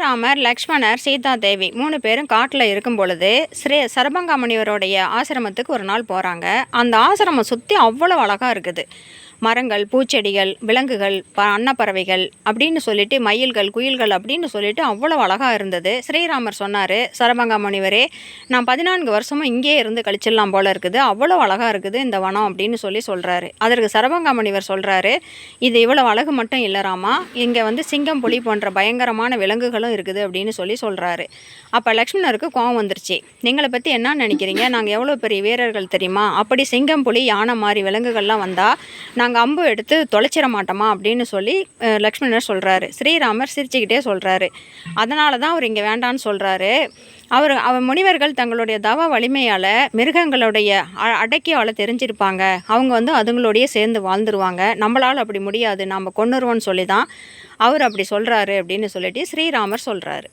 ஸ்ரீராமர் லக்ஷ்மணர் சீதா தேவி மூணு பேரும் காட்டில் இருக்கும் பொழுது ஸ்ரீ சரபங்கா முனிவருடைய ஆசிரமத்துக்கு ஒரு நாள் போகிறாங்க அந்த ஆசிரமம் சுற்றி அவ்வளோ அழகாக இருக்குது. மரங்கள் பூச்செடிகள் விலங்குகள் ப அன்னப்பறவைகள் அப்படின்னு சொல்லிட்டு மயில்கள் குயில்கள் அப்படின்னு சொல்லிட்டு அவ்வளோ அழகாக இருந்தது. ஸ்ரீராமர் சொன்னார் சரபங்கா முனிவரே நான் பதினான்கு வருஷமும் இங்கேயே இருந்து கழிச்சிடலாம் போல இருக்குது. அவ்வளோ அழகாக இருக்குது இந்த வனம் அப்படின்னு சொல்லி சொல்கிறாரு அதற்கு சரபங்கா முனிவர் சொல்கிறாரு இது இவ்வளோ அழகு மட்டும் இல்லை ராமா இங்கே வந்து சிங்கம் புலி போன்ற பயங்கரமான விலங்குகளும் இருக்குது அப்படின்னு சொல்லி சொல்கிறாரு அப்போ லக்ஷ்மணருக்கு கோவம் வந்துருச்சு. எங்களை பற்றி என்ன நினைக்கிறீங்க? நாங்கள் எவ்வளோ பெரிய வீரர்கள் தெரியுமா? அப்படி சிங்கம் புலி யானை மாதிரி விலங்குகள்லாம் வந்தால் நாங்கள் அம்பு எடுத்து தொலைச்சிட மாட்டோமா அப்படின்னு சொல்லி லக்ஷ்மணர் சொல்கிறாரு ஸ்ரீராமர் சிரிச்சுக்கிட்டே சொல்கிறாரு அதனால தான் அவர் இங்கே வேண்டான்னு சொல்கிறாரு அவர் அவர் முனிவர்கள் தங்களுடைய தவ வலிமையால் மிருகங்களுடைய அ- அடக்கி தெரிஞ்சிருப்பாங்க. அவங்க வந்து அதுங்களோடையே சேர்ந்து வாழ்ந்துருவாங்க. நம்மளால் அப்படி முடியாது. நாம் கொண்டுருவோன்னு சொல்லி தான் அவர் அப்படி சொல்கிறாரு அப்படின்னு சொல்லிட்டு ஸ்ரீராமர் சொல்கிறாரு